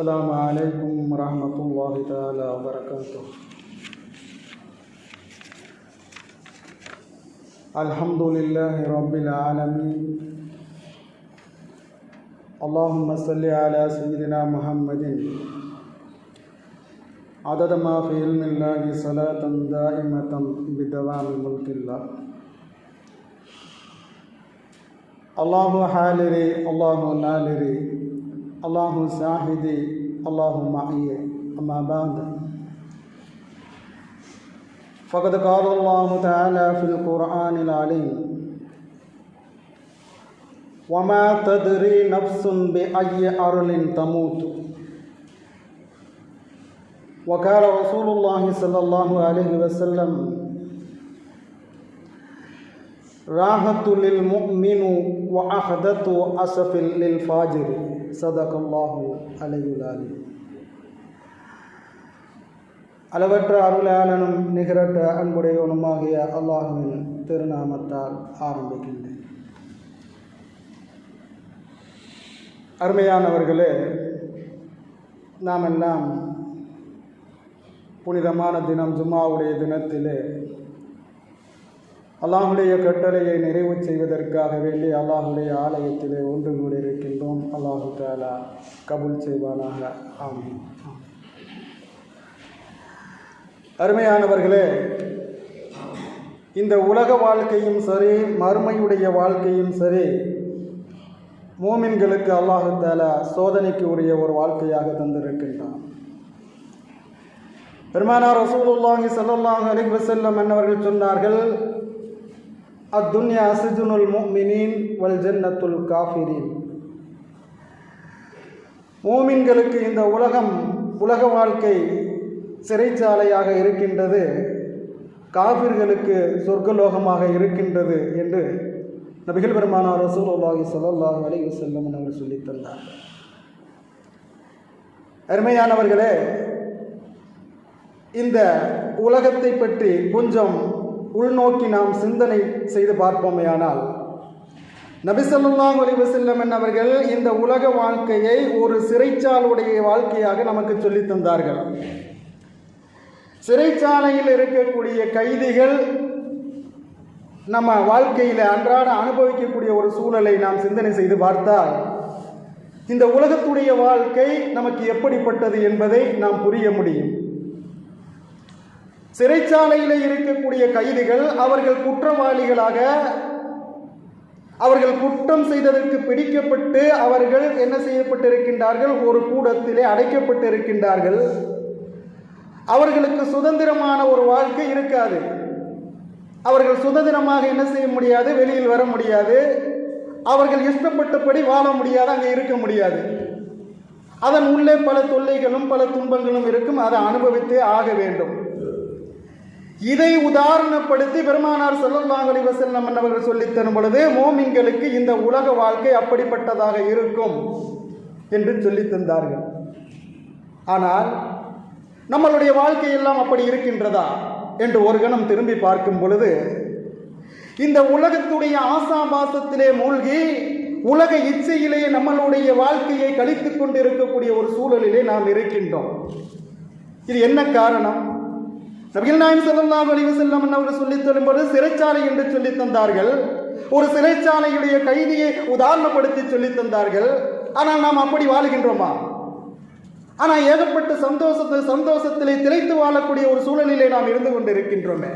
السلام عليكم ورحمة الله تعالى وبركاته. الحمد لله رب العالمين. اللهم صل على سيدنا محمد. عدد ما في علم الله صلاة دائمة بدوام ملك الله. الله حالري الله نالري الله ساحدي الله معي أما بعد فقد قال الله تعالى في القرآن العليم وما تدري نفس بأي أرض تموت وقال رسول الله صلى الله عليه وسلم راحة للمؤمن وأخذة أسف للفاجر சதகல்லாஹு அலையுலாலி. அளவற்ற அருளாளனும் நிகரற்ற அன்புடையவனுமாகிய அல்லாஹுவின் திருநாமத்தால் ஆரம்பிக்கின்றேன். அருமையானவர்களே நாம் எல்லாம் புனிதமான தினம் ஜும்மாவுடைய தினத்திலே அல்லாஹுடைய கட்டளையை நிறைவு செய்வதற்காக வேண்டி அல்லாஹுடைய ஆலயத்திலே ஒன்று கூடியிருக்கின்றோம். அல்லாஹு தாலா கபுல் செய்வானாக. ஆமீன். அருமையானவர்களே இந்த உலக வாழ்க்கையும் சரி மறுமையுடைய வாழ்க்கையும் சரி மூமின்களுக்கு அல்லாஹு தாலா சோதனைக்கு உரிய ஒரு வாழ்க்கையாக தந்திருக்கின்றான். பெருமானார் ரசூலுல்லாஹி ஸல்லல்லாஹு அலைஹி வஸல்லம் என்னவர்கள் சொன்னார்கள் அத்துன்யா அசிஜுனுல் முஃமினீன் வல் ஜன்னத்துல் காஃபிரின் மூமின்களுக்கு இந்த உலகம் உலக வாழ்க்கை சிறைச்சாலையாக இருக்கின்றது. காபிர்களுக்கு சொர்க்கலோகமாக இருக்கின்றது என்று நபிகள் பெருமானார் ரசூலுல்லாஹி ஸல்லல்லாஹு அலைஹி வஸல்லம் அவர் சொல்லித்தந்தார் அருமையானவர்களே இந்த உலகத்தை பற்றி கொஞ்சம் உள்நோக்கி நாம் சிந்தனை செய்து பார்ப்போமேயானால் நபிசல்லாஹ் அலிவசல்லம் அவர்கள் இந்த உலக வாழ்க்கையை ஒரு சிறைச்சாலுடைய வாழ்க்கையாக நமக்கு சொல்லித் தந்தார்கள். சிறைச்சாலையில் இருக்கக்கூடிய கைதிகள் நம்ம வாழ்க்கையில் அன்றாட அனுபவிக்கக்கூடிய ஒரு சூழலை நாம் சிந்தனை செய்து பார்த்தால் இந்த உலகத்துடைய வாழ்க்கை நமக்கு எப்படிப்பட்டது என்பதை நாம் புரிய முடியும். சிறைச்சாலையில் இருக்கக்கூடிய கைதிகள் அவர்கள் குற்றவாளிகளாக அவர்கள் குற்றம் செய்ததற்கு பிடிக்கப்பட்டு அவர்கள் என்ன செய்யப்பட்டிருக்கின்றார்கள்? ஒரு கூடத்திலே அடைக்கப்பட்டிருக்கின்றார்கள். அவர்களுக்கு சுதந்திரமான ஒரு வாழ்க்கை இருக்காது. அவர்கள் சுதந்திரமாக என்ன செய்ய முடியாது? வெளியில் வர முடியாது. அவர்கள் இஷ்டப்பட்டபடி வாழ முடியாது அங்கே இருக்க முடியாது. அதன் உள்ளே பல தொல்லைகளும் பல துன்பங்களும் இருக்கும். அதை அனுபவித்தே ஆக வேண்டும். இதை உதாரணப்படுத்தி பெருமானார் செல்லல்லாஹ் வசல்லம் அவர்கள் சொல்லித் தரும் பொழுது மோமிங்களுக்கு இந்த உலக வாழ்க்கை அப்படிப்பட்டதாக இருக்கும் என்று சொல்லித் தந்தார்கள். ஆனால் நம்மளுடைய வாழ்க்கை எல்லாம் அப்படி இருக்கின்றதா என்று ஒரு கணம் திரும்பி பார்க்கும் பொழுது இந்த உலகத்துடைய ஆசாபாசத்திலே மூழ்கி உலக இச்சையிலே நம்மளுடைய வாழ்க்கையை கழித்து கொண்டு இருக்கக்கூடிய ஒரு சூழலிலே நாம் இருக்கின்றோம். இது என்ன காரணம்? நபிகள் நாயம் ஸல்லல்லாஹு அலைஹி வஸல்லம் அவர்கள் சொல்லித் தரும்போது சிறைச்சாலை என்று சொல்லித் தந்தார்கள். ஒரு சிறைச்சாலையுடைய கைதியை உதாரணப்படுத்தி சொல்லித் தந்தார்கள். ஆனால் நாம் அப்படி வாழுகின்றோமா? ஆனால் ஏகப்பட்ட சந்தோஷத்தை சந்தோஷத்திலே திளைத்து வாழக்கூடிய ஒரு சூழலிலே நாம் இருந்து கொண்டிருக்கின்றோமே.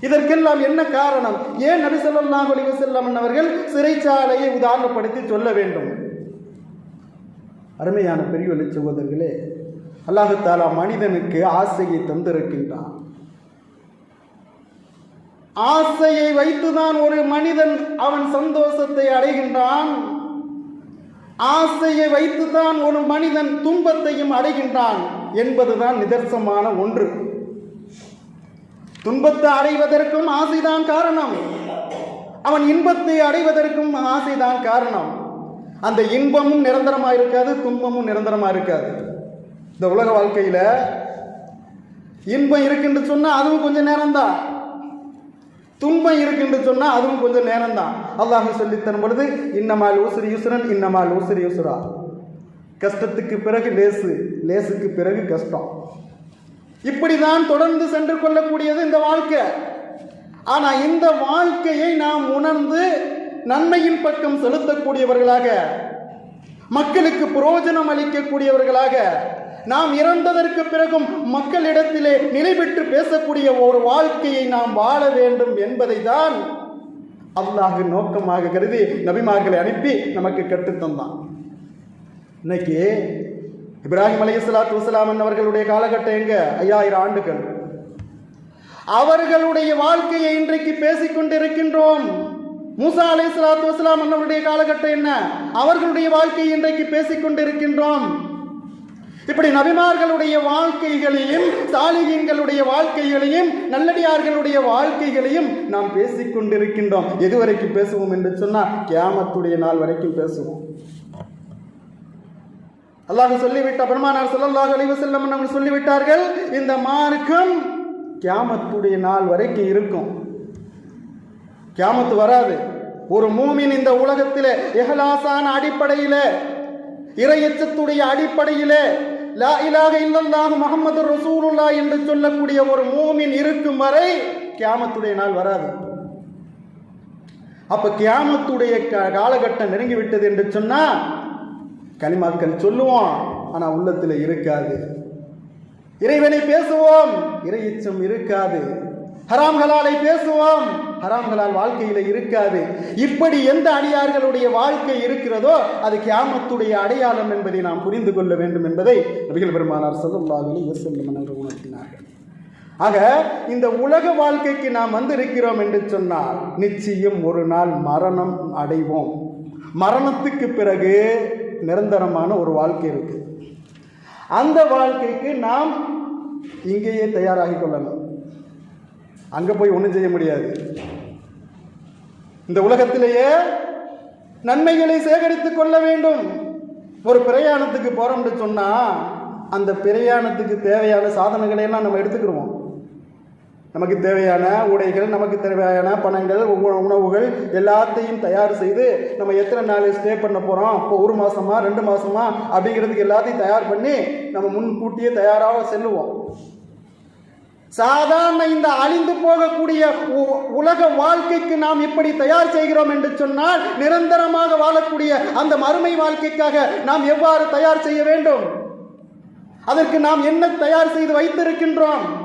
இதற்கெல்லாம் என்ன காரணம்? ஏன் நபிசல்லாஹ் ஸல்லல்லாஹு அலைஹி அவர்கள் சிறைச்சாலையை உதாரணப்படுத்தி சொல்ல வேண்டும்? அருமையான பெரிய சகோதரர்களே அல்லாஹு தாலா மனிதனுக்கு ஆசையை தந்திருக்கின்றான். ஆசையை வைத்துதான் ஒரு மனிதன் அவன் சந்தோஷத்தை அடைகின்றான். ஆசையை வைத்துதான் ஒரு மனிதன் துன்பத்தையும் அடைகின்றான் என்பதுதான் நிதர்சமான ஒன்று. துன்பத்தை அடைவதற்கும் ஆசைதான் காரணம். அவன் இன்பத்தை அடைவதற்கும் ஆசைதான் காரணம். அந்த இன்பமும் நிரந்தரமாக இருக்காது துன்பமும் நிரந்தரமாக இருக்காது இந்த உலக வாழ்க்கையில் இன்பம் இருக்குன்னு சொன்னால் அதுவும் கொஞ்சம் நேரம்தான். துன்பம் இருக்குன்னு சொன்னால் அதுவும் கொஞ்சம் நேரம்தான். அல்லாஹ் சொல்லி தரும் பொழுது இன்னமால் ஊசரி யூசுரன் இன்னமால் ஊசரி யூசுரா கஷ்டத்துக்கு பிறகு லேசு லேசுக்கு பிறகு கஷ்டம். இப்படிதான் தொடர்ந்து சென்று கொள்ளக்கூடியது இந்த வாழ்க்கை. ஆனால் இந்த வாழ்க்கையை நாம் உணர்ந்து நன்மையின் பக்கம் செலுத்தக்கூடியவர்களாக மக்களுக்கு பிரயோஜனம் அளிக்கக்கூடியவர்களாக நாம் இறந்ததற்கு பிறகும் மக்களிடத்திலே நிலை பெற்று பேசக்கூடிய ஒரு வாழ்க்கையை நாம் வாழ வேண்டும் என்பதை தான் அல்லாஹ் நோக்கமாக கருதி நபிமார்களை அனுப்பி நமக்கு கற்றுத்தந்தான். இன்னைக்கு இப்ராஹிம் அலி இஸ்லாத்து வசலாமன் அவர்களுடைய காலகட்டம் எங்க? ஐயாயிரம் ஆண்டுகள். அவர்களுடைய வாழ்க்கையை இன்றைக்கு பேசிக்கொண்டிருக்கின்றோம் மூசா மூசா அலைஹிஸ்ஸலாத்து வஸலாம் அவர்களுடைய காலகட்டம் என்ன? அவர்களுடைய வாழ்க்கையை இன்றைக்கு பேசிக் கொண்டிருக்கின்றோம். இப்படி நபிமார்களுடைய வாழ்க்கைகளையும் சாலிகின்களுடைய வாழ்க்கைகளையும் நல்லடியார்களுடைய வாழ்க்கைகளையும் நாம் பேசிக் கொண்டிருக்கின்றோம் எதுவரைக்கும் பேசுவோம் என்று சொன்னால் கியாமத்துடைய நாள் வரைக்கும் பேசுவோம். அல்லாஹ் சொல்லிவிட்ட பெருமானார் சொல்லல்லாஹ் அலைவு செல்லம் அவர்கள் சொல்லிவிட்டார்கள் இந்த மார்க்கம் கியாமத்துடைய நாள் வரைக்கும் இருக்கும். கியாமத்து வராது. ஒரு மூமின் இந்த உலகத்தில் எஹலாசான அடிப்படையிலே இறையச்சத்துடைய அடிப்படையிலே லா இலாக இல்லல்லாஹு முகமது ரசூலுல்லா என்று சொல்லக்கூடிய ஒரு மூமின் இருக்கும் வரை கியாமத்துடைய நாள் வராது. அப்ப கியாமத்துடைய க- காலகட்டம் நெருங்கி விட்டது என்று சொன்னா கனிமாக்கள் சொல்லுவோம் ஆனா உள்ளத்துல இருக்காது. இறைவனை பேசுவோம் இறையச்சம் இருக்காது. ஹராம் ஹலாலை பேசுவோம். ஹராம் ஹலால் வாழ்க்கையில் இருக்காது. இப்படி எந்த அடியார்களுடைய வாழ்க்கை இருக்கிறதோ அது கியாமத்துடைய அடையாளம் என்பதை நாம் புரிந்து கொள்ள வேண்டும் என்பதை நபிகள் பெருமானார் ஸல்லல்லாஹு செல்லும் என்று உணர்த்தினார்கள். ஆக இந்த உலக வாழ்க்கைக்கு நாம் வந்திருக்கிறோம் என்று சொன்னால் நிச்சயம் ஒரு நாள் மரணம் அடைவோம். மரணத்துக்கு பிறகு நிரந்தரமான ஒரு வாழ்க்கை இருக்குது. அந்த வாழ்க்கைக்கு நாம் இங்கேயே தயாராகி கொள்ளணும். அங்கே போய் ஒன்றும் செய்ய முடியாது. இந்த உலகத்திலேயே நன்மைகளை சேகரித்துக் கொள்ள வேண்டும். ஒரு பிரயாணத்துக்கு போகிறோம்னு சொன்னால் அந்த பிரயாணத்துக்கு தேவையான சாதனங்களை எல்லாம் நம்ம எடுத்துக்கிடுவோம் நமக்கு தேவையான உடைகள் நமக்கு தேவையான பணங்கள் உணவுகள் எல்லாத்தையும் தயார் செய்து நம்ம எத்தனை நாள் ஸ்டே பண்ண போகிறோம் இப்போ ஒரு மாதமா ரெண்டு மாதமா அப்படிங்கிறதுக்கு எல்லாத்தையும் தயார் பண்ணி நம்ம முன்கூட்டியே தயாராக செல்லுவோம். சாதாரண இந்த அழிந்து போகக்கூடிய உ- உலக வாழ்க்கைக்கு நாம் இப்படி தயார் செய்கிறோம் என்று சொன்னால் நிரந்தரமாக வாழக்கூடிய அந்த மறுமை வாழ்க்கைக்காக நாம் எவ்வாறு தயார் செய்ய வேண்டும்? அதற்கு நாம் என்ன தயார் செய்து வைத்திருக்கின்றோம்?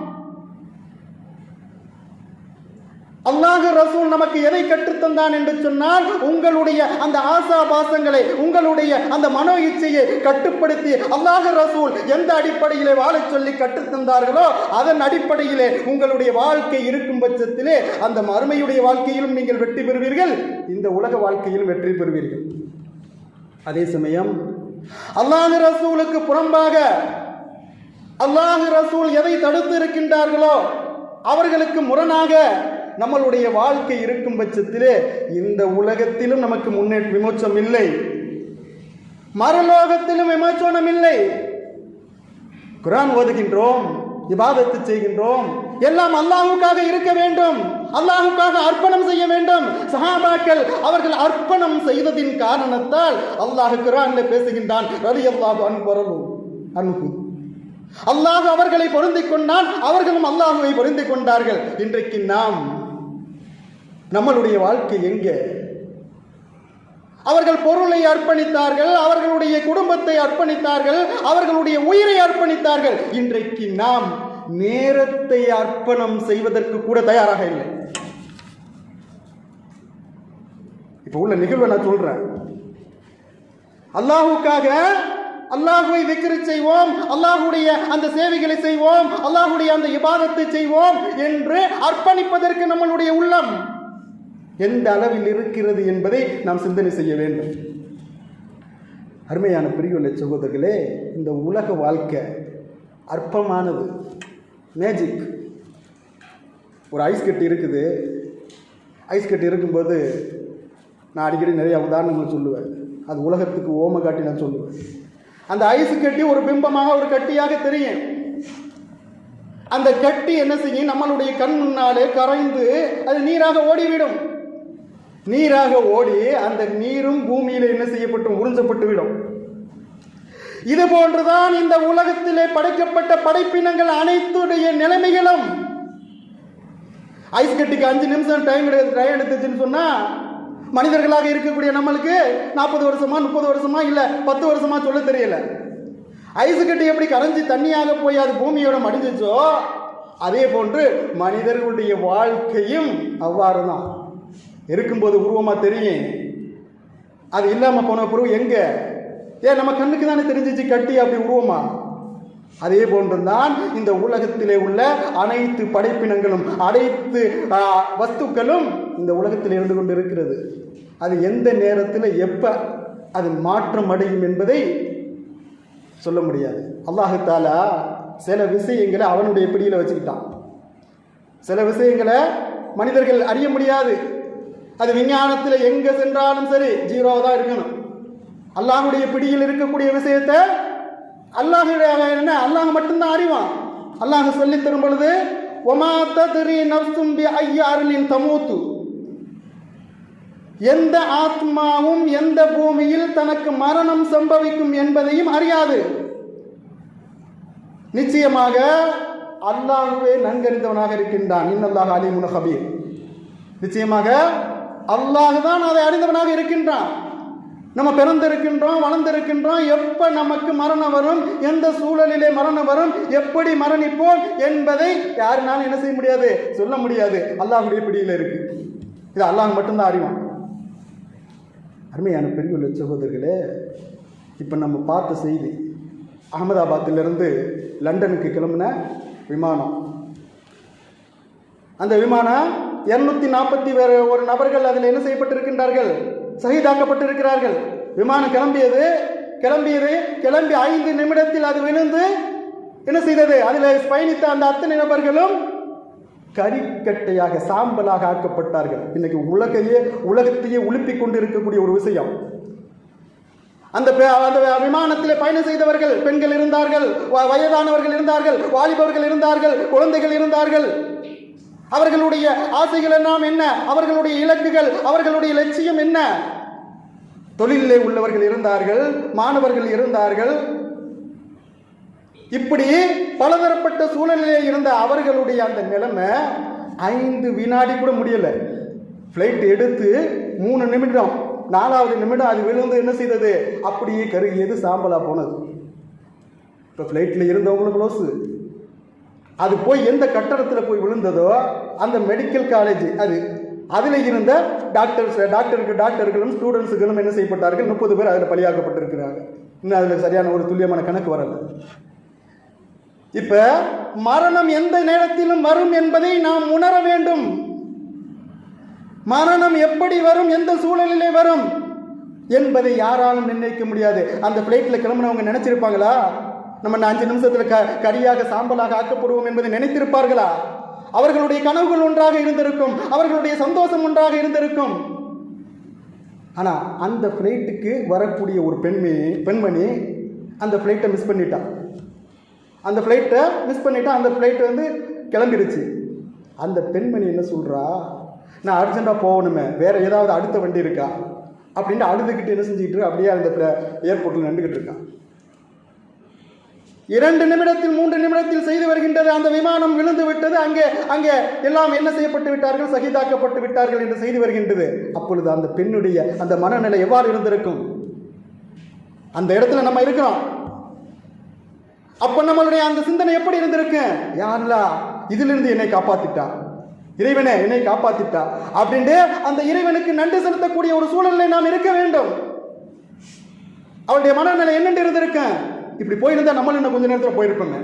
அல்லாஹ் ரசூல் நமக்கு எதை கற்றுத்தந்தான் என்று சொன்னால் உங்களுடைய அந்த ஆசா பாசங்களை உங்களுடைய அந்த மனோ இச்சையை கட்டுப்படுத்தி அல்லாஹ் ரசூல் எந்த அடிப்படையிலே வாழச் சொல்லி கற்றுத்தந்தார்களோ அதன் அடிப்படையிலே உங்களுடைய வாழ்க்கை இருக்கும் பட்சத்திலே அந்த மறுமையுடைய வாழ்க்கையிலும் நீங்கள் வெற்றி பெறுவீர்கள். இந்த உலக வாழ்க்கையிலும் வெற்றி பெறுவீர்கள். அதே சமயம் அல்லாஹ் ரசூலுக்கு புறம்பாக அல்லாஹ் ரசூல் எதை தடுத்து இருக்கின்றார்களோ அவர்களுக்கு முரணாக நம்மளுடைய வாழ்க்கை இருக்கும் பட்சத்திலே இந்த உலகத்திலும் நமக்கு முன்னேற்ற விமோச்சம் இல்லை. மரலோகத்திலும் விமோச்சனம் இல்லை. குரான் ஓதுகின்றோம் விவாதத்து செய்கின்றோம். எல்லாம் அல்லாஹுக்காக இருக்க வேண்டும். அல்லாஹுக்காக அர்ப்பணம் செய்ய வேண்டும். சஹாபாக்கள் அவர்கள் அர்ப்பணம் செய்ததின் காரணத்தால் அல்லாஹ் குரான்ல பேசுகின்றான் ரலி அல்லாஹு அன்பரலு அன்பு அல்லாஹ் அவர்களை பொருந்திக் கொண்டான் அவர்களும் அல்லாஹுவை பொருந்திக் கொண்டார்கள். இன்றைக்கு நாம் நம்மளுடைய வாழ்க்கை எங்கே? அவர்கள் பொருளை அர்ப்பணித்தார்கள் அவர்களுடைய குடும்பத்தை அர்ப்பணித்தார்கள் அவர்களுடைய உயிரை அர்ப்பணித்தார்கள். இன்றைக்கு நாம் நேரத்தை அர்ப்பணம் செய்வதற்கு கூட தயாராக இல்லை. இப்போ உள்ள நிகழ்வை நான் சொல்றேன். அல்லாஹுக்காக அல்லாஹுவை விக்கிரி செய்வோம் அல்லாஹுடைய அந்த சேவைகளை செய்வோம் அல்லாஹுடைய அந்த இபாதத்தை செய்வோம் என்று அர்ப்பணிப்பதற்கு நம்மளுடைய உள்ளம் எந்த அளவில் இருக்கிறது என்பதை நாம் சிந்தனை செய்ய வேண்டும். அருமையான பிரிவுள்ள சகோதரர்களே இந்த உலக வாழ்க்கை அற்பமானது. மேஜிக் ஒரு ஐஸ் கட்டி இருக்குது. ஐஸ் கட்டி இருக்கும்போது நான் அடிக்கடி நிறைய உதாரணங்கள் சொல்லுவேன். அது உலகத்துக்கு ஓம காட்டி நான் சொல்லுவேன். அந்த ஐஸ் கட்டி ஒரு பிம்பமாக ஒரு கட்டியாக தெரியும். அந்த கட்டி என்ன செய்யும்? நம்மளுடைய கண் முன்னாலே கரைந்து அது நீராக ஓடிவிடும். நீராக ஓடி அந்த நீரும் பூமியில என்ன செய்யப்பட்டு உறிஞ்சப்பட்டு விடும் இது போன்றுதான் இந்த உலகத்திலே படைக்கப்பட்ட படைப்பினங்கள் அனைத்துடைய நிலைமைகளும். ஐஸ் கட்டிக்கு அஞ்சு நிமிஷம் டைம் எடுத்து டைம் எடுத்துச்சுன்னு சொன்னா மனிதர்களாக இருக்கக்கூடிய நம்மளுக்கு நாற்பது வருஷமா முப்பது வருஷமா இல்ல பத்து வருஷமா சொல்ல தெரியல. ஐஸ் கட்டி எப்படி கரைஞ்சி தண்ணியாக போய் அது பூமியோட மடிஞ்சிச்சோ அதே போன்று மனிதர்களுடைய வாழ்க்கையும் அவ்வாறு தான் இருக்கும்போது உருவமா தெரியும். அது இல்லாம போன பிறகு எங்க? ஏன் நம்ம கண்ணுக்கு தானே தெரிஞ்சிச்சு கட்டி அப்படி உருவமா? அதே போன்றுதான் இந்த உலகத்திலே உள்ள அனைத்து படைப்பினங்களும் அனைத்து வஸ்துக்களும் இந்த உலகத்தில் இருந்து கொண்டு இருக்கிறது அது எந்த நேரத்தில் எப்ப அது மாற்றம் அடையும் என்பதை சொல்ல முடியாது. அல்லாஹு சில விஷயங்களை அவனுடைய பிடியில் வச்சுக்கிட்டான். சில விஷயங்களை மனிதர்கள் அறிய முடியாது. அது விஞ்ஞானத்தில் எங்க சென்றாலும் சரி ஜீரோவாக தான் இருக்கணும். அல்லாஹுடைய பிடியில் இருக்கக்கூடிய விஷயத்தை அல்லாஹுடைய என்ன? அல்லாஹ் மட்டும்தான் அறிவான். அல்லாஹ் சொல்லி தரும் பொழுது ஒமா தத்ரி நஃப்சும் பி ஐயாரின் தமூத்து. எந்த ஆத்மாவும் எந்த பூமியில் தனக்கு மரணம் சம்பவிக்கும் என்பதையும் அறியாது. நிச்சயமாக அல்லாஹுவே நன்கறிந்தவனாக இருக்கின்றான். இன்னல்லாஹ் அலிமுன் ஹபீர். நிச்சயமாக அல்லாஹ் தான் அதை அறிந்தவனாக இருக்கின்றான். நம்ம பிறந்திருக்கின்றோம் வளர்ந்திருக்கின்றோம் எப்ப நமக்கு மரணம் வரும் எந்த சூழலிலே மரணம் வரும் எப்படி மரணிப்போம் என்பதை யாருனாலும் என்ன செய்ய முடியாது சொல்ல முடியாது. அல்லாஹுடைய பிடியில் இருக்கு. இது அல்லாஹ் மட்டும்தான் அறிவான். அருமையான பெரிய சகோதரர்களே இப்போ நம்ம பார்த்த செய்தி அகமதாபாத்திலிருந்து லண்டனுக்கு கிளம்புன விமானம். அந்த விமானம் இருநூத்தி நாற்பத்தி ஒரு நபர்கள் அதில் என்ன செய்யப்பட்டிருக்கின்றார்கள்? சகிதாக்கப்பட்டிருக்கிறார்கள். விமானம் கிளம்பியது கிளம்பியது கிளம்பி ஐந்து நிமிடத்தில் அது விழுந்து என்ன செய்தது? அதில் பயணித்த அந்த அத்தனை நபர்களும் கரிக்கட்டையாக சாம்பலாக ஆக்கப்பட்டார்கள். இன்னைக்கு உலகையே உலகத்தையே உழுப்பிக் கொண்டு இருக்கக்கூடிய ஒரு விஷயம். அந்த அந்த விமானத்தில் பயணம் செய்தவர்கள் பெண்கள் இருந்தார்கள் வ- வயதானவர்கள் இருந்தார்கள் வாலிபர்கள் இருந்தார்கள் குழந்தைகள் இருந்தார்கள். அவர்களுடைய ஆசைகள் எல்லாம் என்ன? அவர்களுடைய இலக்குகள் அவர்களுடைய லட்சியம் என்ன? தொழிலே உள்ளவர்கள் இருந்தார்கள் மாணவர்கள் இருந்தார்கள். இப்படி பலதரப்பட்ட சூழலிலே இருந்த அவர்களுடைய அந்த நிலைமை ஐந்து வினாடி கூட முடியல. ஃப்ளைட் எடுத்து மூணு நிமிடம் நாலாவது நிமிடம் அது விழுந்து என்ன செய்தது? அப்படியே கருகியது சாம்பலா போனது. இப்போ ஃப்ளைட்டில் இருந்தவங்களும் க்ளோஸு அது போய் எந்த கட்டடத்தில் போய் விழுந்ததோ அந்த மெடிக்கல் காலேஜ் அது அதில் இருந்த டாக்டர்ஸ் டாக்டருக்கு டாக்டர்களும் ஸ்டூடெண்ட்ஸுகளும் என்ன செய்யப்பட்டார்கள்? முப்பது பேர் அதில் பலியாக்கப்பட்டிருக்கிறாங்க. இன்னும் அதில் சரியான ஒரு துல்லியமான கணக்கு வரல. இப்போ மரணம் எந்த நேரத்திலும் வரும் என்பதை நாம் உணர வேண்டும். மரணம் எப்படி வரும்? எந்த சூழலிலே வரும்? என்பதை யாராலும் நிர்ணயிக்க முடியாது. அந்த ஃப்ளைட்டில் கிளம்புனவங்க நினைச்சிருப்பாங்களா? நம்ம இந்த அஞ்சு நிமிஷத்தில் க கரியாக சாம்பலாக ஆக்கப்படுவோம் என்பதை நினைத்திருப்பார்களா? அவர்களுடைய கனவுகள் ஒன்றாக இருந்திருக்கும். அவர்களுடைய சந்தோஷம் ஒன்றாக இருந்திருக்கும். ஆனால் அந்த ஃப்ளைட்டுக்கு வரக்கூடிய ஒரு பெண்மணி பெண்மணி அந்த ஃப்ளைட்டை மிஸ் பண்ணிட்டான் அந்த ஃப்ளைட்டை மிஸ் பண்ணிட்டா அந்த ஃப்ளைட் வந்து கிளம்பிடுச்சு. அந்த பெண்மணி என்ன சொல்கிறா நான் அர்ஜென்ட்டாக போகணுமே. வேற ஏதாவது அடுத்த வண்டி இருக்கா? அப்படின்ட்டு அழுதுகிட்டு என்ன செஞ்சுக்கிட்டு அப்படியே அந்த ஏர்போர்ட்டில் நின்றுக்கிட்டு இருக்கான் இரண்டு நிமிடத்தில் மூன்று நிமிடத்தில் செய்து வருகின்றது. அந்த விமானம் விழுந்து விட்டது. அங்கே அங்கே எல்லாம் என்ன செய்யப்பட்டு விட்டார்கள்? சகிதாக்கப்பட்டு விட்டார்கள் என்று செய்து வருகின்றது. அப்பொழுது அந்த பெண்ணுடைய அந்த மனநிலை எவ்வாறு இருந்திருக்கும்? அந்த இடத்துல நம்ம இருக்கிறோம். அப்ப நம்மளுடைய அந்த சிந்தனை எப்படி இருந்திருக்கு? யாருலா இதிலிருந்து என்னை காப்பாத்திட்டா? இறைவனே என்னை காப்பாத்திட்டா? அப்படின்ட்டு அந்த இறைவனுக்கு நன்றி செலுத்தக்கூடிய ஒரு சூழலில் நாம் இருக்க வேண்டும். அவளுடைய மனநிலை என்னென்று இருந்திருக்கேன் இப்படி போயிருந்தா நம்மளும் இன்னும் கொஞ்ச நேரத்தில் போயிருப்போங்க.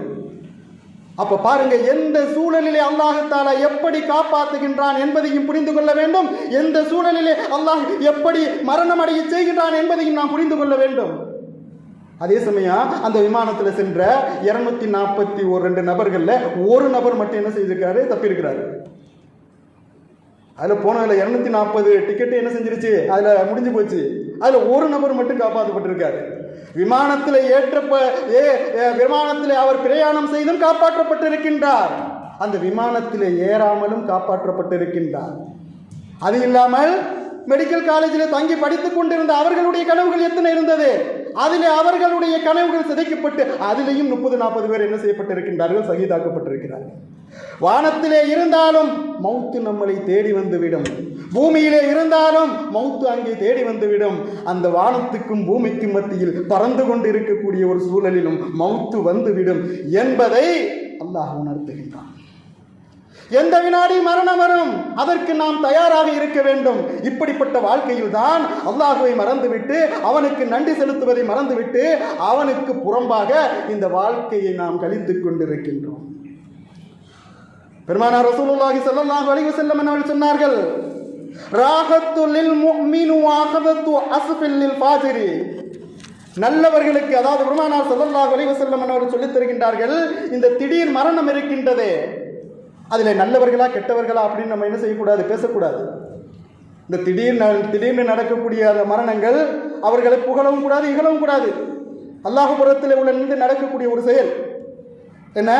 அப்ப பாருங்க எந்த சூழலிலே அல்லாஹத்தால எப்படி காப்பாற்றுகின்றான் என்பதையும் புரிந்து கொள்ள வேண்டும். எந்த சூழலிலே அல்லாஹ் எப்படி மரணம் அடைய செய்கின்றான் என்பதையும் நாம் புரிந்து கொள்ள வேண்டும். அதே சமயம் அந்த விமானத்தில் சென்ற இருநூத்தி நாற்பத்தி ஒரு ரெண்டு நபர்கள்ல ஒரு நபர் மட்டும் என்ன செய்திருக்காரு தப்பியிருக்கிறாரு. அதில் போனதில் இரநூத்தி நாற்பது டிக்கெட்டு என்ன செஞ்சிருச்சு? அதில் முடிஞ்சு போச்சு. அதில் ஒரு நபர் மட்டும் காப்பாற்றப்பட்டிருக்காரு விமானத்தில் ஏற்றப்ப ஏ ஏ, விமானத்தில் அவர் பிரயாணம் செய்தும் காப்பாற்றப்பட்டிருக்கின்றார். அந்த விமானத்தில் ஏறாமலும் காப்பாற்றப்பட்டிருக்கின்றார். அது இல்லாமல் மெடிக்கல் காலேஜில் தங்கி படித்துக் கொண்டிருந்த அவர்களுடைய கனவுகள் எத்தனை இருந்தது? அதிலே அவர்களுடைய கனவுகள் சிதைக்கப்பட்டு அதிலேயும் முப்பது நாற்பது பேர் என்ன செய்யப்பட்டிருக்கின்றார்கள்? சகிதாக்கப்பட்டிருக்கிறார்கள். வானத்திலே இருந்தாலும் மௌத்து நம்மளை தேடி வந்துவிடும். பூமியிலே இருந்தாலும் மௌத்து அங்கே தேடி வந்துவிடும். அந்த வானத்துக்கும் பூமிக்கும் மத்தியில் பறந்து கொண்டு இருக்கக்கூடிய ஒரு சூழலிலும் மௌத்து வந்துவிடும் என்பதை அல்லாஹ் உணர்த்துகின்றான். எந்த வினாடி மரணம் வரும்? அதற்கு நாம் தயாராக இருக்க வேண்டும். இப்படிப்பட்ட வாழ்க்கையில் தான் அல்லாஹுவை மறந்துவிட்டு அவனுக்கு நன்றி செலுத்துவதை மறந்துவிட்டு அவனுக்கு புறம்பாக இந்த வாழ்க்கையை நாம் கழித்து கொண்டிருக்கின்றோம். பெருமானார் ரசூலுல்லாஹி ஸல்லல்லாஹு அலைஹி வஸல்லம் அவர்கள் சொன்னார்கள் ராகத்து லில் முஃமினு வாகதத்து அஸ்ஃபில் லில் ஃபாஜிரி. நல்லவர்களுக்கு அதாவது பெருமானார் ஸல்லல்லாஹு அலைஹி வஸல்லம் அவர்கள் சொல்லித் தருகின்றார்கள் இந்த திடீர் மரணம் இருக்கின்றதே அதில் நல்லவர்களா கெட்டவர்களா அப்படின்னு நம்ம என்ன செய்யக்கூடாது பேசக்கூடாது. இந்த திடீர் திடீர்னு நடக்கக்கூடிய அந்த மரணங்கள் அவர்களை புகழவும் கூடாது இகழவும் கூடாது. அல்லாஹுபுரத்தில் உள்ள நின்று நடக்கக்கூடிய ஒரு செயல். என்ன?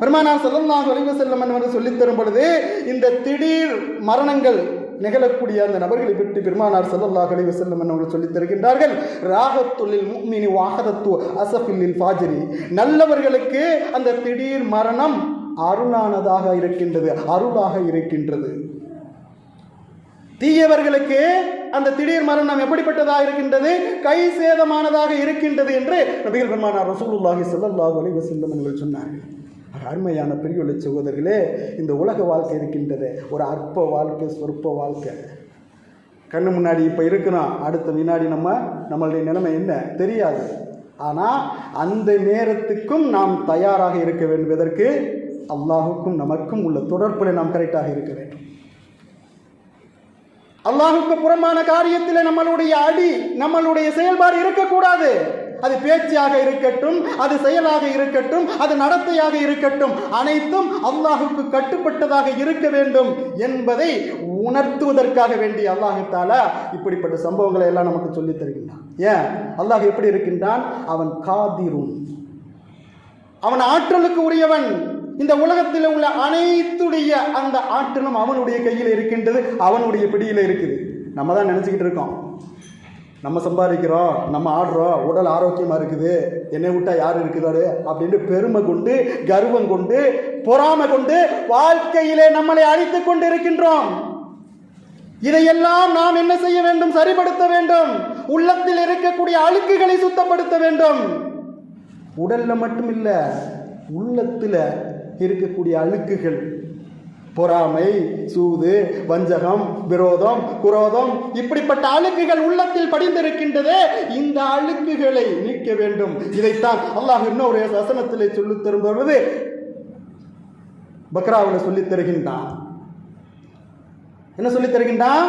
பெருமானார் ஸல்லல்லாஹு அலைஹி என்று அவர்கள் சொல்லித் தரும் பொழுது இந்த திடீர் மரணங்கள் நிகழக்கூடிய அந்த நபர்களை பற்றி பெருமானார் ஸல்லல்லாஹு அலைஹி வஸல்லம் அவர்கள் சொல்லித் தருகின்றார்கள் ராகத்துள்ளில் முஃமினி வாஹதத்து அசஃபில்லில் ஃபாஜிரி. நல்லவர்களுக்கு அந்த திடீர் மரணம் அருளானதாக இருக்கின்றது அருளாக இருக்கின்றது. தீயவர்களுக்கு அந்த திடீர் மரணம் எப்படிப்பட்டதாக இருக்கின்றது? கை சேதமானதாக இருக்கின்றது என்று நபிகள் பெருமானார் ரசூலுல்லாஹி ஸல்லல்லாஹு அலைஹி வஸல்லம் அவர்கள் சொன்னார்கள். அருமையான பெரியவளை சகோதரர்களே இந்த உலக வாழ்க்கை இருக்கின்றது. ஒரு அற்ப வாழ்க்கை சொற்ப வாழ்க்கை. கண்ணு முன்னாடி இப்போ இருக்கிறோம். அடுத்த வினாடி நம்ம நம்மளுடைய நிலைமை என்ன? தெரியாது. ஆனால் அந்த நேரத்துக்கும் நாம் தயாராக இருக்க வேண்டும் எதற்கு அல்லாஹுக்கும் நமக்கும் உள்ள தொடர்பில் நாம் கரெக்டாக இருக்க வேண்டும். அல்லாஹுக்கு புறம்பான காரியத்தில் நம்மளுடைய அடி நம்மளுடைய செயல்பாடு இருக்கக்கூடாது. அது பேச்சாக இருக்கட்டும் அது செயலாக இருக்கட்டும் அது நடத்தையாக இருக்கட்டும் அனைத்தும் அல்லாஹுக்கு கட்டுப்பட்டதாக இருக்க வேண்டும் என்பதை உணர்த்துவதற்காக வேண்டி அல்லாஹு தாலா இப்படிப்பட்ட சம்பவங்களை எல்லாம் நமக்கு சொல்லித் தருகின்றான். ஏன்? அல்லாஹ் எப்படி இருக்கின்றான்? அவன் காதிரும். அவன் ஆற்றலுக்கு உரியவன். இந்த உலகத்தில் உள்ள அனைத்துடைய அந்த ஆற்றலும் அவனுடைய கையில் இருக்கின்றது அவனுடைய பிடியில் இருக்குது. நம்ம தான் நினச்சிக்கிட்டு இருக்கோம். நம்ம சம்பாதிக்கிறோம் நம்ம ஆடுறோம் உடல் ஆரோக்கியமாக இருக்குது என்னை விட்டா யார் இருக்குதாரு அப்படின்னு பெருமை கொண்டு கர்வம் கொண்டு பொறாமை கொண்டு வாழ்க்கையிலே நம்மளை அழித்துக் கொண்டு இருக்கின்றோம் இதையெல்லாம் நாம் என்ன செய்ய வேண்டும்? சரிப்படுத்த வேண்டும். உள்ளத்தில் இருக்கக்கூடிய அழுக்குகளை சுத்தப்படுத்த வேண்டும். உடல்ல மட்டும் இல்ல உள்ளத்துல இருக்கக்கூடிய அழுக்குகள் பொறாமை சூது வஞ்சகம் விரோதம் குரோதம் இப்படிப்பட்ட அழுக்குகள் உள்ளத்தில் படிந்திருக்கின்றது. இந்த அழுக்குகளை நீக்க வேண்டும். இதைத்தான் அல்லாஹ் இன்னொரு வசனத்திலே சொல்லித் தரும் பொழுது பக்ராவில் சொல்லித் தருகின்றான். என்ன சொல்லித் தருகின்றான்?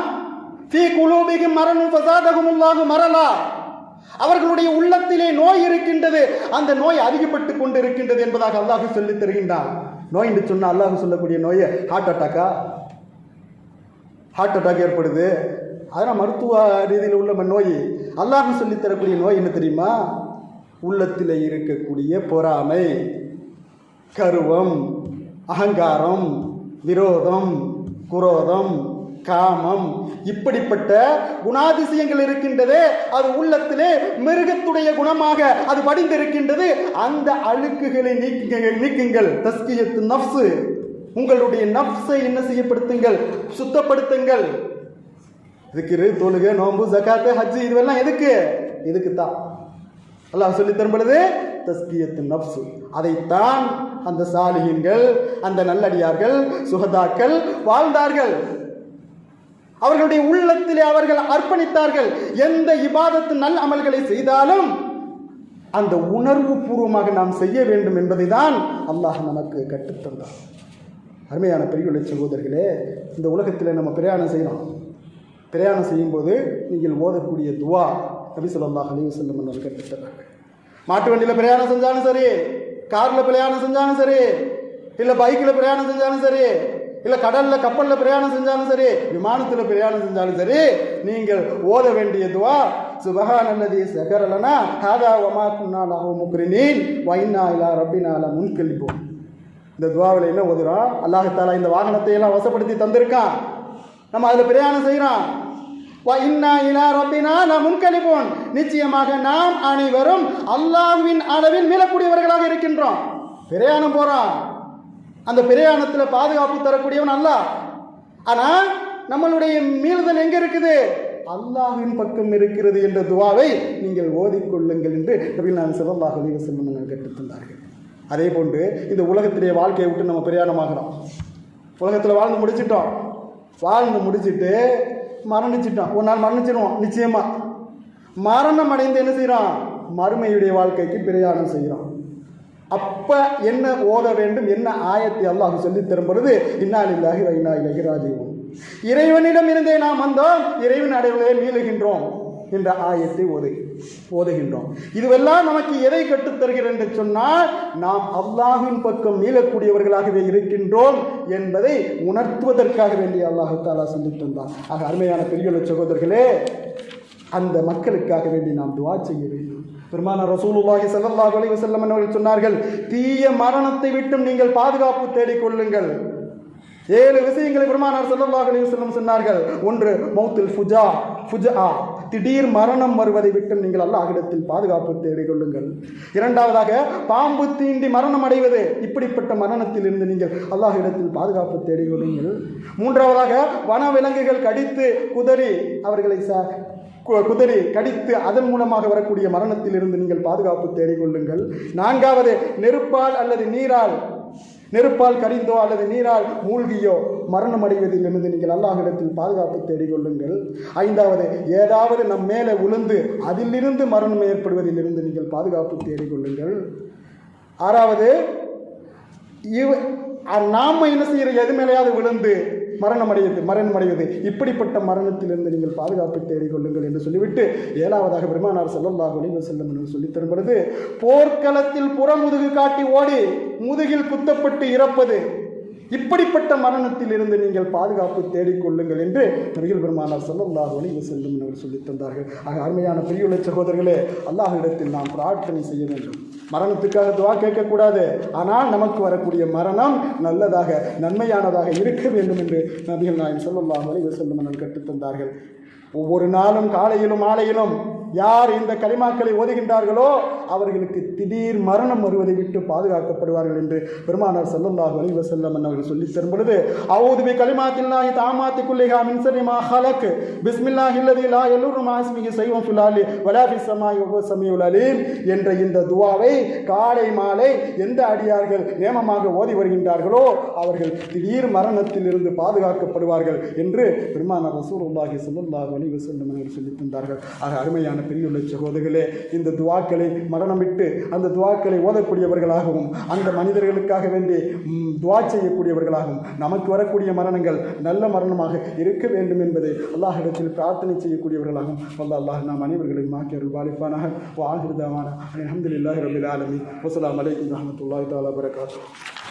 ஃபீ குலூபிஹிம் மரணும் ஃபஸாதஹும் அல்லாஹு மரலா. அவர்களுடைய உள்ளத்திலே நோய் இருக்கின்றது. அந்த நோய் அதிகப்பட்டு கொண்டு இருக்கின்றது என்பதாக அல்லாஹ் சொல்லித் தருகின்றான். நோய் என்று சொன்னால் அல்லாஹ் சொல்லக்கூடிய நோய் ஹார்ட் அட்டாக்கா ஹார்ட் அட்டாக் ஏற்படுது. அதெல்லாம் மருத்துவ ரீதியில் உள்ள நோய். அல்லாஹ் சொல்லித்தரக்கூடிய நோய் என்ன தெரியுமா? உள்ளத்தில் இருக்கக்கூடிய பொறாமை கருவம் அகங்காரம் விரோதம் குரோதம் காமம். இப்படிப்பட்ட குணாதிசயங்கள் இருக்கின்றதே அது உள்ளத்திலே மிருகத்துடைய குணமாக அது படிந்திருக்கின்றது அந்த அழுக்குகளை நீக்குங்க நீக்குங்கள். தஸ்கியத்து நஃப்ஸு. உங்களுடைய நஃப்ஸை என்ன செய்யப்படுத்துங்கள்? சுத்தப்படுத்துங்கள். இதுக்கு தொழுக நோம்பு ஜக்காத்து ஹஜ்ஜு இதுவெல்லாம் எதுக்கு? இதுக்கு தான் அல்லாஹ் சொல்லி தரும் பொழுது தஸ்கியத்து நப்சு அதைத்தான் அந்த சாலிகின்கள் அந்த நல்லடியார்கள் சுகதாக்கள் வாழ்ந்தார்கள். அவர்களுடைய உள்ளத்திலே அவர்கள் அர்ப்பணித்தார்கள். எந்த இபாதத்து நல் அமல்களை செய்தாலும் அந்த உணர்வு பூர்வமாக நாம் செய்ய வேண்டும் என்பதை தான் அல்லாஹ் நமக்கு கற்றுத்தந்தார் அருமையான பெரியuள்ள சகோதரர்களே இந்த உலகத்தில் நம்ம பிரயாணம் செய்யணும் பிரயாணம் செய்யும்போது நீங்கள் ஓதக்கூடிய துவா நபி சொல்லாஹ் அலி வசல்லம் என்று கற்றுத்தராங்க மாட்டு வண்டியில் பிரயாணம் செஞ்சாலும் சரி காரில் பிரயாணம் செஞ்சாலும் சரி இல்லை பைக்கில் பிரயாணம் செஞ்சாலும் சரி இல்லை கடலில் கப்பலில் பிரயாணம் செஞ்சாலும் சரி விமானத்தில் பிரயாணம் செஞ்சாலும் சரி நீங்கள் ஓத வேண்டியதுவா துவா சுபஹான் சகரலனா ஹாதா ஒமா குன்னாலாக முக்ரினீன் வைனா இலா ரப்பினால முன்கெளிப்போம் இந்த துவாவில் என்ன ஓதுறோம் அல்லாஹத்தாலா இந்த வாகனத்தை எல்லாம் வசப்படுத்தி தந்திருக்கான். நம்ம அதில் பிரயாணம் செய்கிறோம் வ நிச்சயமாக நாம் அனைவரும் அல்லாஹ்வின் அளவில் மீளக்கூடியவர்களாக இருக்கின்றோம். பிரயாணம் போகிறோம் அந்த பிரயாணத்தில் பாதுகாப்பு தரக்கூடியவன் அல்ல. ஆனால் நம்மளுடைய மீறுதல் எங்கே இருக்குது? அல்லாஹின் பக்கம் இருக்கிறது என்ற துவாவை நீங்கள் ஓதிக்கொள்ளுங்கள் என்று நபிகள் நான் சிவல்லாஹ் அலிவ செல்லும் கற்றுத்தந்தார்கள் அதே போன்று இந்த உலகத்திலே வாழ்க்கையை விட்டு நம்ம பிரயாணமாகிறோம். உலகத்தில் வாழ்ந்து முடிச்சிட்டோம். வாழ்ந்து முடிச்சிட்டு மரணிச்சிட்டோம். ஒரு நாள் மரணிச்சிடுவோம் நிச்சயமாக மரணம் அடைந்து என்ன செய்கிறோம் மறுமையுடைய வாழ்க்கைக்கு பிரயாணம் செய்கிறோம் அப்போ என்ன ஓத வேண்டும் என்ன ஆயத்தை அல்லாஹ் சொல்லித் தரும் பொழுது இன்னாலில்லாஹி வைனா இலகி ராஜீவம் இறைவனிடம் இருந்தே நாம் வந்தோம் இறைவன் அடைவுகளே மீளுகின்றோம் என்ற ஆயத்தை ஓது ஓதுகின்றோம். இதுவெல்லாம் நமக்கு எதை கற்றுத்தருகிறது என்று சொன்னால் நாம் அல்லாஹின் பக்கம் மீளக்கூடியவர்களாகவே இருக்கின்றோம் என்பதை உணர்த்துவதற்காக வேண்டிய அல்லாஹு தாலா சொல்லித் ஆக அருமையான பெரியல சகோதரர்களே அந்த மக்களுக்காக வேண்டி நாம் துவா செய்ய வேண்டும். பெருமான ரசூலுல்லாஹி ஸல்லல்லாஹு அலைஹி வஸல்லம் அவர்கள் சொன்னார்கள் தீய மரணத்தை விட்டும் நீங்கள் பாதுகாப்பு தேடிக்கொள்ளுங்கள் ஏழு விஷயங்களை பெருமானார் ஸல்லல்லாஹு அலைஹி வஸல்லம் சொன்னார்கள். ஒன்று மௌத்தில் ஃபுஜா ஃபுஜா திடீர் மரணம் வருவதை விட்டும் நீங்கள் அல்லாஹிடத்தில் பாதுகாப்பு தேடிக்கொள்ளுங்கள் இரண்டாவதாக பாம்பு தீண்டி மரணம் அடைவது இப்படிப்பட்ட மரணத்திலிருந்து நீங்கள் அல்லாஹிடத்தில் பாதுகாப்பு தேடிக்கொள்ளுங்கள் மூன்றாவதாக வனவிலங்குகள் கடித்து குதறி அவர்களை ச கு- கடித்து அதன் மூலமாக வரக்கூடிய மரணத்திலிருந்து நீங்கள் பாதுகாப்பு தேடிக்கொள்ளுங்கள். நான்காவது நெருப்பால் அல்லது நீரால் நெருப்பால் கரிந்தோ அல்லது நீரால் மூழ்கியோ மரணம் அடைவதில் இருந்து நீங்கள் அல்லாஹிடத்தில் பாதுகாப்பு தேடிக்கொள்ளுங்கள். ஐந்தாவது ஏதாவது நம் மேலே உளுந்து அதிலிருந்து மரணம் ஏற்படுவதிலிருந்து நீங்கள் பாதுகாப்பு தேடிக்கொள்ளுங்கள். ஆறாவது இவ நாம் என்ன செய்கிற எது மேலேயாவது விழுந்து மரணம் மரணமடையுது. மரணம் இப்படிப்பட்ட மரணத்திலிருந்து நீங்கள் பாதுகாப்பு தேடிக்கொள்ளுங்கள் என்று சொல்லிவிட்டு ஏழாவதாக பெருமானார் ஸல்லல்லாஹு ஒளிவு செல்லும் என்று சொல்லித் தரும் பொழுது போர்க்களத்தில் புறமுதுகு காட்டி ஓடி முதுகில் குத்தப்பட்டு இறப்பது. இப்படிப்பட்ட மரணத்தில் இருந்து நீங்கள் பாதுகாப்பு தேடிக்கொள்ளுங்கள் என்று நபிகள் பெருமானார் ஸல்லல்லாஹு ஒளிவு செல்லும் என்று சொல்லித் தந்தார்கள். ஆக அருமையான பெரியுள்ள சகோதரர்களே அல்லாஹ் இடத்தில் நாம் பிரார்த்தனை செய்ய வேண்டும். மரணத்துக்காக துவா கேட்கக்கூடாது. ஆனால் நமக்கு வரக்கூடிய மரணம் நல்லதாக நன்மையானதாக இருக்க வேண்டும் என்று நபிகள் நாயம் சொல்லும் அலைஹி சொல்லும் கற்றுத்தந்தார்கள். ஒவ்வொரு நாளும் காலையிலும் மாலையிலும் யார் இந்த கலிமாக்களை ஓதுகின்றார்களோ அவர்களுக்கு திடீர் மரணம் வருவதை விட்டு பாதுகாக்கப்படுவார்கள் என்று பெருமானார் ஸல்லல்லாஹு அலைஹி செல்லம் அவர்கள் சொல்லி தரும் பொழுது அவுதுபி கலிமாத்தில்லாஹி தாமாத்தி குல்லிகா மின்சரிமா மா ஹலக். பிஸ்மில்லா அல்லதி லா எல்லூர் மாஸ்மிகி சைவம் ஃபுல்லாலி ஃபில் ஆலி வலா அலீம் என்ற இந்த துவாவை காலை மாலை எந்த அடியார்கள் நேமமாக ஓதி வருகின்றார்களோ அவர்கள் திடீர் மரணத்திலிருந்து பாதுகாக்கப்படுவார்கள் என்று பெருமானார் ரசூலுல்லாஹி ஸல்லல்லாஹு அலைஹி செல்லம் அவர்கள் சொல்லித் தந்தார்கள். ஆக அருமையான பெரியுள்ள சகோதரர்களே இந்த துவாக்களை மரணமிட்டு அந்த துவாக்களை ஓதக்கூடியவர்களாகவும் அந்த மனிதர்களுக்காக வேண்டி துவா செய்யக்கூடியவர்களாகவும் நமக்கு வரக்கூடிய மரணங்கள் நல்ல மரணமாக இருக்க வேண்டும் என்பதை அல்லாஹிடத்தில் பிரார்த்தனை செய்யக்கூடியவர்களாகவும் வல்ல அல்லாஹ் நாம் அனைவர்களையும் மாக்கி அருள் பாலிப்பானாக. வாகிருதாமான அலமதுல்லாஹி ரபில் ஆலமி வசலாம் அலைக்கும் ரஹமத்துல்லாஹி தாலா வரகாத்து